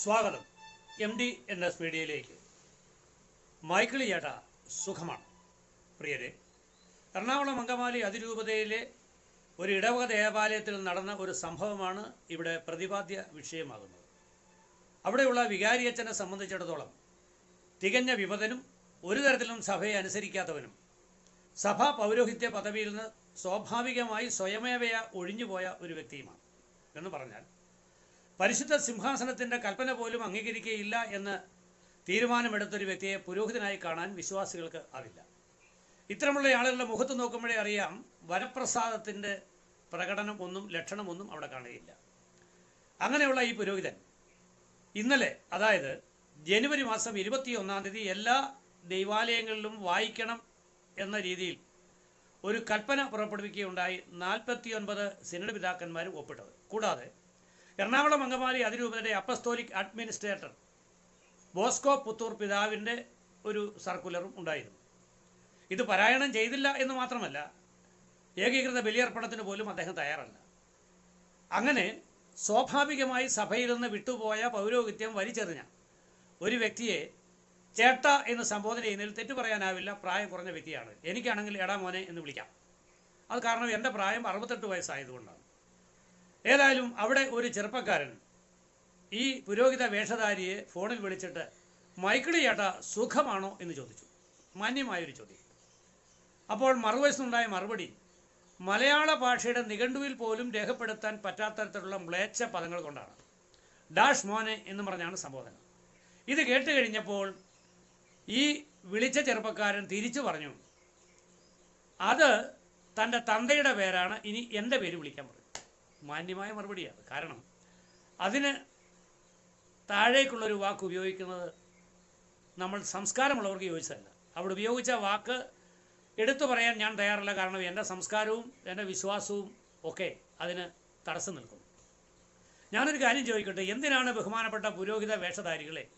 സ്വാഗതം. M D N S മീഡിയയിലേക്ക്. മൈക്കിളി ചേട്ട സുഖമാണ്. പ്രിയരെ എറണാകുളം അങ്കമാലി അതിരൂപതയിലെ ഒരു ഇടവക ദേവാലയത്തിൽ നടന്ന ഒരു സംഭവമാണ് ഇവിടെ പ്രതിപാദ്യ വിഷയമാകുന്നത്. അവിടെയുള്ള വികാരിയച്ഛനെ സംബന്ധിച്ചിടത്തോളം തികഞ്ഞ വിമതനും ഒരു തരത്തിലും സഭയെ അനുസരിക്കാത്തവനും സഭാ പൗരോഹിത്യ പദവിയിൽ നിന്ന് സ്വാഭാവികമായി സ്വയമേവയ ഒഴിഞ്ഞുപോയ ഒരു വ്യക്തിയുമാണ് എന്ന് പറഞ്ഞാൽ പരിശുദ്ധ സിംഹാസനത്തിന്റെ കൽപ്പന പോലും അംഗീകരിക്കുകയില്ല എന്ന് തീരുമാനമെടുത്തൊരു വ്യക്തിയെ പുരോഹിതനായി കാണാൻ വിശ്വാസികൾക്ക് ആവില്ല ഇത്തരമുള്ള ആളുകളുടെ മുഖത്ത് നോക്കുമ്പോഴേ അറിയാം വരപ്രസാദത്തിന്റെ പ്രകടനം ഒന്നും ലക്ഷണമൊന്നും അവിടെ കാണുകയില്ല. അങ്ങനെയുള്ള ഈ പുരോഹിതൻ ഇന്നലെ അതായത് ജനുവരി മാസം ഇരുപത്തി ഒന്നാം തീയതി എല്ലാ ദൈവാലയങ്ങളിലും വായിക്കണം എന്ന രീതിയിൽ ഒരു കൽപ്പന പുറപ്പെടുവിക്കുകയുണ്ടായി. നാൽപ്പത്തി ഒൻപത് സിനഡ് പിതാക്കന്മാരും ഒപ്പിട്ടത്. കൂടാതെ എറണാകുളം അങ്കമാലി അതിരൂപതയുടെ അപ്പസ്തോലിക് അഡ്മിനിസ്ട്രേറ്റർ ബോസ്കോ പുത്തൂർ പിതാവിന്റെ ഒരു സർക്കുലറും ഉണ്ടായിരുന്നു. ഇത് പാരായണം ചെയ്തില്ല എന്ന് മാത്രമല്ല ഏകീകൃത ബലിയർപ്പണത്തിന് പോലും അദ്ദേഹം തയ്യാറല്ല. അങ്ങനെ സ്വാഭാവികമായി സഭയിൽ നിന്ന് വിട്ടുപോയ പൗരോഹിത്യം വലിച്ചെറിഞ്ഞ ഒരു വ്യക്തിയെ ചേട്ട എന്ന് സംബോധന ചെയ്യുന്നതിൽ തെറ്റു പറയാനാവില്ല പ്രായം കുറഞ്ഞ വ്യക്തിയാണ്. എനിക്കാണെങ്കിൽ എടാ മോനെ എന്ന് വിളിക്കാം. അത് കാരണം എന്റെ പ്രായം അറുപത്തെട്ട് വയസ്സായതുകൊണ്ടാണ്. ഏതായാലും അവിടെ ഒരു ചെറുപ്പക്കാരൻ ഈ പുരോഹിത വേഷധാരിയെ ഫോണിൽ വിളിച്ചിട്ട് മൈക്കിളി ചേട്ടാ സുഖമാണോ? എന്ന് ചോദിച്ചു. മാന്യമായൊരു ചോദ്യം. അപ്പോൾ മറുവശത്തുണ്ടായ മറുപടി മലയാള ഭാഷയുടെ നിഘണ്ടുവിൽ പോലും രേഖപ്പെടുത്താൻ പറ്റാത്ത തരത്തിലുള്ള മ്ലേച്ഛ പദങ്ങൾ കൊണ്ടാണ്. ഡാഷ് മോനെ എന്ന് പറഞ്ഞാണ് സംബോധന. ഇത് കേട്ട് കഴിഞ്ഞപ്പോൾ ഈ വിളിച്ച ചെറുപ്പക്കാരൻ തിരിച്ചു പറഞ്ഞു അത് തന്റെ തന്തയുടെ പേരാണ് ഇനി എന്റെ പേര് വിളിക്കാൻ പറഞ്ഞു മാന്യമായ മറുപടിയാണ്. കാരണം അതിന് താഴേക്കുള്ളൊരു വാക്ക് ഉപയോഗിക്കുന്നത് നമ്മൾ സംസ്കാരമുള്ളവർക്ക് യോജിച്ചതല്ല അവിടെ ഉപയോഗിച്ച വാക്ക് എടുത്തു പറയാൻ ഞാൻ തയ്യാറല്ല. കാരണം എന്റെ സംസ്കാരവും എന്റെ വിശ്വാസവും ഒക്കെ അതിന് തടസ്സം നിൽക്കും ഞാനൊരു കാര്യം ചോദിക്കട്ടെ. എന്തിനാണ് ബഹുമാനപ്പെട്ട പുരോഹിത വേഷധാരികളെ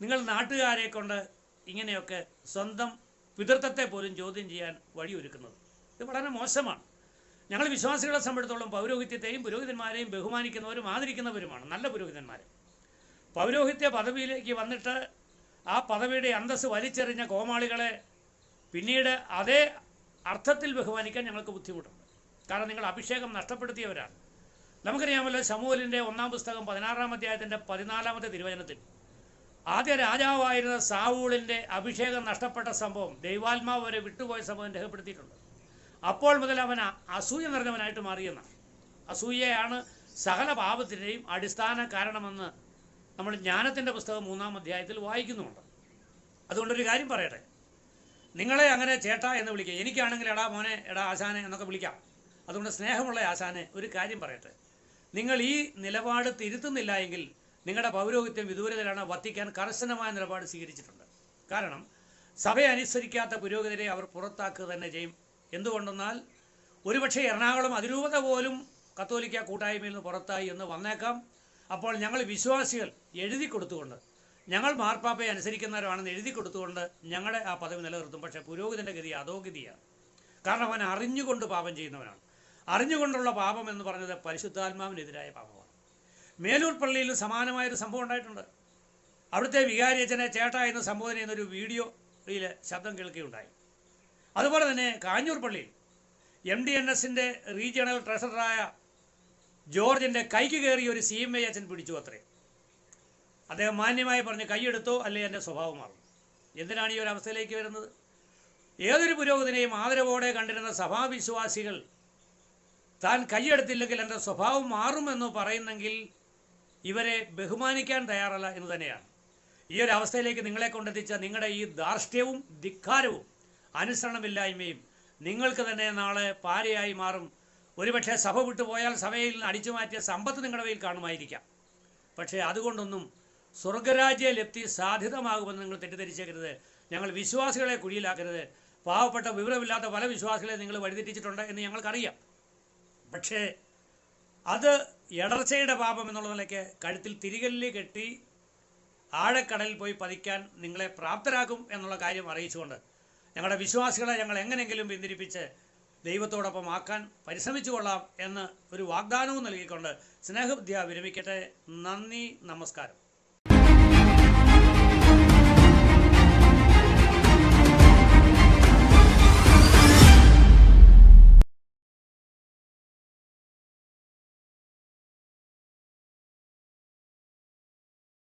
നിങ്ങൾ നാട്ടുകാരെ കൊണ്ട് ഇങ്ങനെയൊക്കെ സ്വന്തം പിതൃത്വത്തെ പോലും ചോദ്യം ചെയ്യാൻ വഴിയൊരുക്കുന്നത്? ഇത് വളരെ മോശമാണ്. ഞങ്ങൾ വിശ്വാസികളെ സംബന്ധിച്ചിടത്തോളം പൗരോഹിത്യത്തെയും പുരോഹിതന്മാരെയും ബഹുമാനിക്കുന്നവരും ആദരിക്കുന്നവരുമാണ് നല്ല പുരോഹിതന്മാർ. പൗരോഹിത്യ പദവിയിലേക്ക് വന്നിട്ട് ആ പദവിയുടെ അന്തസ്സ് വലിച്ചെറിഞ്ഞ കോമാളികളെ പിന്നീട് അതേ അർത്ഥത്തിൽ ബഹുമാനിക്കാൻ ഞങ്ങൾക്ക് ബുദ്ധിമുട്ടുണ്ട്. കാരണം നിങ്ങൾ അഭിഷേകം നഷ്ടപ്പെടുത്തിയവരാണ്. നമുക്കറിയാമല്ലോ ശമൂലിന്റെ ഒന്നാം പുസ്തകം പതിനാറാം അധ്യായത്തിന്റെ പതിനാലാമത്തെ തിരുവചനത്തിൽ ആദ്യ രാജാവായിരുന്ന സാവൂളിന്റെ അഭിഷേകം നഷ്ടപ്പെട്ട സംഭവം ദൈവാത്മാവ് വരെ വിട്ടുപോയ സംഭവം രേഖപ്പെടുത്തിയിട്ടുണ്ട്. അപ്പോൾ മുതൽ അവൻ അസൂയ നിറഞ്ഞവനായിട്ട് മാറിയെന്നാണ് അസൂയയാണ് സകല പാപത്തിന്റെയും അടിസ്ഥാന കാരണമെന്ന് നമ്മൾ ജ്ഞാനത്തിന്റെ പുസ്തകം മൂന്നാം അധ്യായത്തിൽ വായിക്കുന്നുമുണ്ട്. അതുകൊണ്ടൊരു കാര്യം പറയട്ടെ. നിങ്ങളെ അങ്ങനെ ചേട്ട എന്ന് വിളിക്കുക. എനിക്കാണെങ്കിൽ എടാ മോനെ എടാ ആശാനെ എന്നൊക്കെ വിളിക്കാം. അതുകൊണ്ട് സ്നേഹമുള്ള ആശാനെ ഒരു കാര്യം പറയട്ടെ. നിങ്ങൾ ഈ നിലപാട് തിരുത്തുന്നില്ല എങ്കിൽ നിങ്ങളുടെ പൗരോഹിത്യം വിദൂരതയിലാണ് വത്തിക്കാൻ കർശനമായ നിലപാട് സ്വീകരിച്ചിട്ടുണ്ട്. കാരണം സഭയെ അനുസരിക്കാത്ത പുരോഹിതരെ അവർ പുറത്താക്കുക തന്നെ ചെയ്യും. എന്തുകൊണ്ടെന്നാൽ ഒരുപക്ഷെ എറണാകുളം അതിരൂപത പോലും കത്തോലിക്ക കൂട്ടായ്മയിൽ നിന്ന് പുറത്തായി എന്ന് വന്നേക്കാം. അപ്പോൾ ഞങ്ങൾ വിശ്വാസികൾ എഴുതി കൊടുത്തുകൊണ്ട് ഞങ്ങൾ മാർപ്പാപ്പയെ അനുസരിക്കുന്നവരാണെന്ന് എഴുതി കൊടുത്തുകൊണ്ട് ഞങ്ങളുടെ ആ പദവി നിലനിർത്തും. പക്ഷേ പുരോഹിതന്റെ ഗതി അധോഗതിയാണ് കാരണം അവൻ അറിഞ്ഞുകൊണ്ട് പാപം ചെയ്യുന്നവനാണ്. അറിഞ്ഞുകൊണ്ടുള്ള പാപം എന്ന് പറഞ്ഞത് പരിശുദ്ധാത്മാവിനെതിരായ പാപമാണ്. മേലൂർ പള്ളിയിൽ സമാനമായൊരു സംഭവം ഉണ്ടായിട്ടുണ്ട്. അവിടുത്തെ വികാരിയച്ഛനെ ചേട്ട എന്ന് സംബോധന ചെയ്യുന്നൊരു വീഡിയോയിൽ ശബ്ദം കേൾക്കുകയുണ്ടായി. അതുപോലെ തന്നെ കാഞ്ഞൂർ പള്ളിയിൽ എം ഡി എൻ എസിന്റെ റീജിയണൽ ട്രഷററായ ജോർജിന്റെ കൈക്ക് കയറി ഒരു സി എം ഐ അച്ഛൻ പിടിച്ചു അത്രേ. അദ്ദേഹം മാന്യമായി പറഞ്ഞ് കൈയെടുത്തോ അല്ലെ എന്റെ സ്വഭാവം മാറും. എന്തിനാണ് ഈ ഒരു അവസ്ഥയിലേക്ക് വരുന്നത്? ഏതൊരു പുരോഗതിനെയും ആദരവോടെ കണ്ടിരുന്ന സഭാവിശ്വാസികൾ താൻ കൈയെടുത്തില്ലെങ്കിൽ എന്റെ സ്വഭാവം മാറുമെന്ന് പറയുന്നെങ്കിൽ ഇവരെ ബഹുമാനിക്കാൻ തയ്യാറല്ല എന്ന് തന്നെയാണ്. ഈ ഒരു അവസ്ഥയിലേക്ക് നിങ്ങളെ കൊണ്ടെത്തിച്ച നിങ്ങളുടെ ഈ ധാർഷ്ട്യവും ധിക്കാരവും അനുസരണമില്ലായ്മയും നിങ്ങൾക്ക് തന്നെ നാളെ പാരയായി മാറും. ഒരുപക്ഷെ സഭ വിട്ടുപോയാൽ സഭയിൽ അടിച്ചു മാറ്റിയ സമ്പത്ത് നിങ്ങളുടെ കയ്യിൽ കാണുമായിരിക്കാം. പക്ഷേ അതുകൊണ്ടൊന്നും സ്വർഗരാജ്യ ലബ്ധി സാധ്യതമാകുമെന്ന് നിങ്ങൾ തെറ്റിദ്ധരിച്ചേക്കരുത്. ഞങ്ങൾ വിശ്വാസികളെ കുഴിയിലാക്കരുത്. പാവപ്പെട്ട വിവരമില്ലാത്ത പല വിശ്വാസികളെ നിങ്ങൾ വഴിതെറ്റിച്ചിട്ടുണ്ട് എന്ന് ഞങ്ങൾക്കറിയാം. പക്ഷേ അത് ഇടർച്ചയുടെ പാപം എന്നുള്ള നിലയ്ക്ക് കഴുത്തിൽ തിരികല്ല് കെട്ടി ആഴക്കടലിൽ പോയി പതിക്കാൻ നിങ്ങളെ പ്രാപ്തരാക്കും എന്നുള്ള കാര്യം അറിയിച്ചുകൊണ്ട് ഞങ്ങളുടെ വിശ്വാസികളെ ഞങ്ങൾ എങ്ങനെയെങ്കിലും പിന്തിരിപ്പിച്ച് ദൈവത്തോടൊപ്പം ആക്കാൻ പരിശ്രമിച്ചു കൊള്ളാം എന്ന് ഒരു വാഗ്ദാനവും നൽകിക്കൊണ്ട് സ്നേഹബുദ്ധിയ വിരമിക്കട്ടെ. നന്ദി നമസ്കാരം.